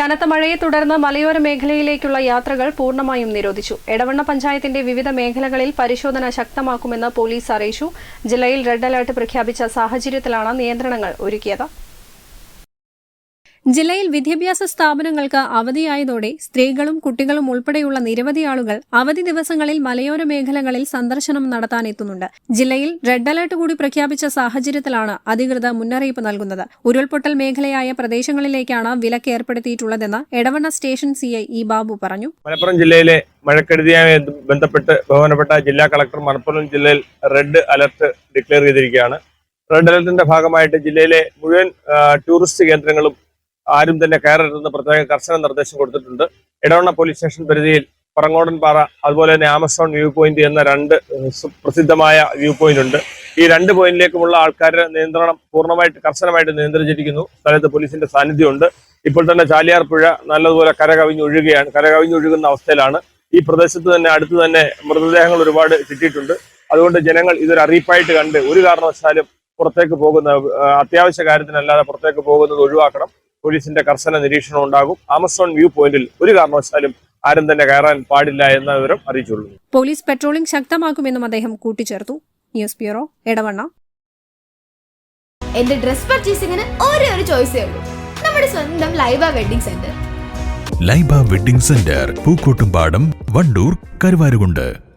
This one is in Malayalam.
കനത്ത മഴയെ തുടർന്ന് മലയോര മേഖലയിലേക്കുള്ള യാത്രകൾ പൂർണമായും നിരോധിച്ചു. എടവണ്ണ പഞ്ചായത്തിന്റെ വിവിധ മേഖലകളിൽ പരിശോധന ശക്തമാക്കുമെന്ന് പോലീസ് അറിയിച്ചു. ജില്ലയിൽ റെഡ് അലർട്ട് പ്രഖ്യാപിച്ച സാഹചര്യത്തിലാണ് നിയന്ത്രണങ്ങൾ ഒരുക്കിയത്. ജില്ലയിൽ വിദ്യാഭ്യാസ സ്ഥാപനങ്ങൾക്ക് അവധിയായതോടെ സ്ത്രീകളും കുട്ടികളും ഉൾപ്പെടെയുള്ള നിരവധി ആളുകൾ അവധി ദിവസങ്ങളിൽ മലയോര മേഖലകളിൽ സന്ദർശനം നടത്താനെത്തുന്നുണ്ട് ജില്ലയിൽ റെഡ് അലർട്ട് കൂടി പ്രഖ്യാപിച്ച സാഹചര്യത്തിലാണ് അധികൃതർ മുന്നറിയിപ്പ് നൽകുന്നത്. ഉരുൾപൊട്ടൽ മേഖലയായ പ്രദേശങ്ങളിലേക്കാണ് വിലക്ക് ഏർപ്പെടുത്തിയിട്ടുള്ളതെന്ന് Edavanna station CI E Babu പറഞ്ഞു. മലപ്പുറം ജില്ലയിലെ മഴക്കെടുതിയുമായി ബന്ധപ്പെട്ട് ബഹുമാനപ്പെട്ട ജില്ലാ കളക്ടർ മലപ്പുറം ജില്ലയിൽ റെഡ് അലർട്ട് ഡിക്ലെയർ ചെയ്തിരിക്കുകയാണ്. റെഡ് അലർട്ടിന്റെ ഭാഗമായിട്ട് ജില്ലയിലെ മുഴുവൻ ടൂറിസ്റ്റ് കേന്ദ്രങ്ങളും ആരും തന്നെ കയറരുതെന്ന് പ്രത്യേക കർശന നിർദ്ദേശം കൊടുത്തിട്ടുണ്ട്. ഇടവണ്ണ പോലീസ് സ്റ്റേഷൻ പരിധിയിൽ പറങ്ങോടൻപാറ അതുപോലെ തന്നെ ആമസോൺ വ്യൂ പോയിന്റ് എന്ന രണ്ട് പ്രസിദ്ധമായ വ്യൂ പോയിന്റ് ഉണ്ട്. ഈ രണ്ട് പോയിന്റിലേക്കുമുള്ള ആൾക്കാരുടെ നിയന്ത്രണം പൂർണമായിട്ട് കർശനമായിട്ട് നിയന്ത്രിച്ചിരിക്കുന്നു. സ്ഥലത്ത് പോലീസിന്റെ സാന്നിധ്യമുണ്ട്. ഇപ്പോൾ തന്നെ ചാലിയാർ പുഴ നല്ലതുപോലെ കരകവിഞ്ഞൊഴുകുകയാണ് കരകവിഞ്ഞൊഴുകുന്ന അവസ്ഥയിലാണ്. ഈ പ്രദേശത്ത് തന്നെ അടുത്ത് തന്നെ മൃതദേഹങ്ങൾ ഒരുപാട് കിട്ടിയിട്ടുണ്ട്. അതുകൊണ്ട് ജനങ്ങൾ ഇതൊരു അറിയിപ്പായിട്ട് കണ്ട് ഒരു കാരണവശാലും പുറത്തേക്ക് പോകുന്ന അത്യാവശ്യ കാര്യത്തിനല്ലാതെ പുറത്തേക്ക് പോകുന്നത് ഒഴിവാക്കണം. പോലീസിന്റെ കർശന നിരീക്ഷണം ഉണ്ടാകും. ആമസോൺ വ്യൂ പോയിന്റിൽ ഒരു കാരണവശാലും ആരും തന്നെ കയറാൻ പാടില്ല എന്ന വിവരം അറിയിച്ചുള്ളൂ. പോലീസ് പെട്രോളിംഗ് ശക്തമാക്കുമെന്നും അദ്ദേഹം കൂട്ടിച്ചേർത്തു. News bureau Edavanna. എന്റെ ഡ്രസ് പർച്ചേസിംഗിന് ഒരേ ഒരു ചോയ്സേ ഉള്ളൂ. നമ്മുടെ സ്വന്തം Laiba wedding centre. Laiba wedding centre Pookkottumpadam Wandoor Karuvarakundu.